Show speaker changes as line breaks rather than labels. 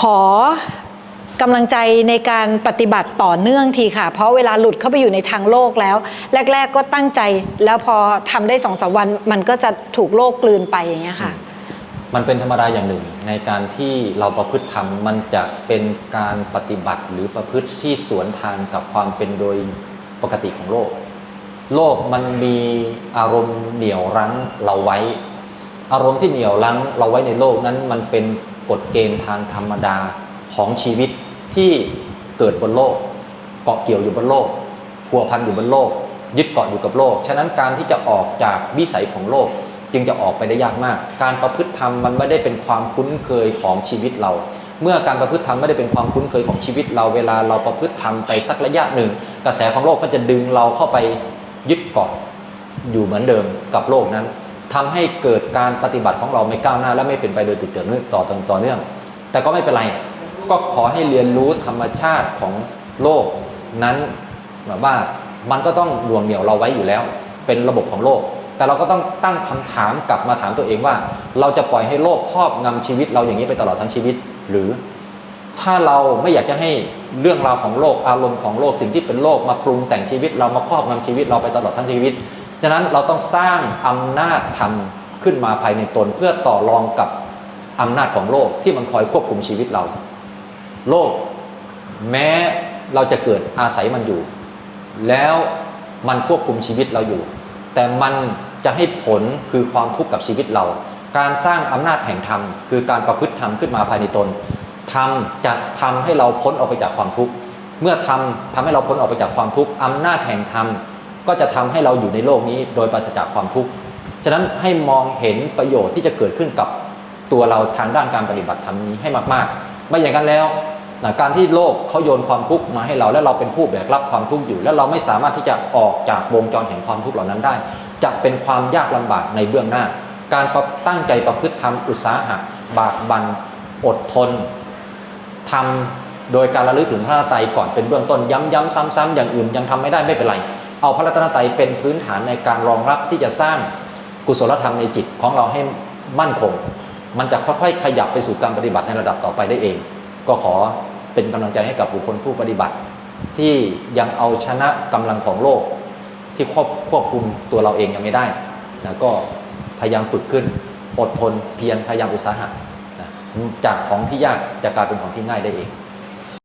ขอกำลังใจในการปฏิบัติต่อเนื่องทีค่ะ เพราะเวลาหลุดเข้าไปอยู่ในทางโลกแล้ว แรก ๆ ก็ตั้งใจแล้วพอทำได้สองสามวัน มันก็จะถูกโลกกลืนไปอย่างเงี้ยค่ะ
มันเป็นธรรมดาอย่างหนึ่ง ในการที่เราประพฤติธรรมมันจะเป็นการปฏิบัติหรือประพฤติที่สวนทางกับความเป็นโดยปกติของโลก โลกมันมีอารมณ์เหนี่ยวรั้งเราไว้ อารมณ์ที่เหนี่ยวรั้งเราไว้ในโลกนั้นมันเป็นกฎเกณฑ์ทางธรรมดาของชีวิตที่เกิดบนโลก เกาะเกี่ยวอยู่บนโลกพัวพันอยู่บนโลก ยึดเกาะอยู่กับโลก ฉะนั้นการที่จะออกจากวิสัยของโลก จึงจะออกไปได้ยากมาก การประพฤติธรรมมันไม่ได้เป็นความคุ้นเคยของชีวิตเรา เมื่อการประพฤติธรรมไม่ได้เป็นความคุ้นเคยของชีวิตเราเวลาเราประพฤติธรรมไปสักระยะหนึ่ง กระแสของโลกก็จะดึงเราเข้าไปยึดเกาะอยู่เหมือนเดิมกับโลกนั้น ทำให้เกิดการปฏิบัติของเราไม่ก้าวหน้า และไม่เป็นไปโดยติดต่อเนื่องต่อต่อเนื่อง แต่ก็ไม่เป็นไร ก็ขอให้เรียนรู้ธรรมชาติของโลกนั้นแบบว่ามันก็ต้องหน่วงเหนี่ยวเราไว้อยู่แล้ว เป็นระบบของโลก แต่เราก็ต้องตั้งคำถามกลับมาถามตัวเองว่า เราจะปล่อยให้โลกครอบงำชีวิตเราอย่างนี้ไปตลอดทั้งชีวิตหรือ ถ้าเราไม่อยากจะให้เรื่องราวของโลกอารมณ์ของโลกสิ่งที่เป็นโลกมาปรุงแต่งชีวิต เรามาครอบงำชีวิตเราไปตลอดทั้งชีวิต ฉะนั้นเราต้องสร้างอำนาจธรรมขึ้นมาภายในตนเพื่อต่อรองกับอำนาจของโลกที่มันคอยควบคุมชีวิตเรา โลกแม้เราจะเกิดอาศัยมันอยู่ แล้วมันควบคุมชีวิตเราอยู่ แต่มันจะให้ผลคือความทุกข์กับชีวิตเรา การสร้างอำนาจแห่งธรรมคือการประพฤติธรรมขึ้นมาภายในตนธรรมจะทำให้เราพ้นออกไปจากความทุกข์เมื่อทำทำให้เราพ้นออกไปจากความทุกข์อำนาจแห่งธรรม ก็จะทำให้เราอยู่ในโลกนี้โดยปราศจากความทุกข์ ฉะนั้นให้มองเห็นประโยชน์ที่จะเกิดขึ้นกับตัวเราทางด้านการปฏิบัติธรรมนี้ให้มากๆ ไม่อย่างนั้นแล้วนะการที่โลกเขาโยนความทุกข์มาให้เราและเราเป็นผู้แบกรับความทุกข์อยู่ และเราไม่สามารถที่จะออกจากวงจรแห่งความทุกข์เหล่านั้นได้ จะเป็นความยากลำบากในเบื้องหน้า การตั้งใจประพฤติธรรมอุตสาหะ บากบันอดทนทำโดยการระลึกถึงพระรัตรก่อนเป็นเบื้องต้นย้ำๆซ้ำๆอย่างอื่นยังทำไม่ได้ไม่เป็นไร เอาพระรัตนตรัยเป็นพื้นฐานในการรองรับที่จะสร้างกุศลธรรมในจิตของเราให้มั่นคง มันจะค่อยๆ ขยับไปสู่การปฏิบัติในระดับต่อไปได้เอง ก็ขอเป็นกำลังใจให้กับบุคคลผู้ปฏิบัติ ที่ยังเอาชนะกำลังของโลก ที่ควบควบคุมตัวเราเองยังไม่ได้นะก็พยายามฝึกขึ้น อดทนเพียรพยายามอุตสาหะนะจากของที่ยากจะกลายเป็นของที่ง่ายได้เอง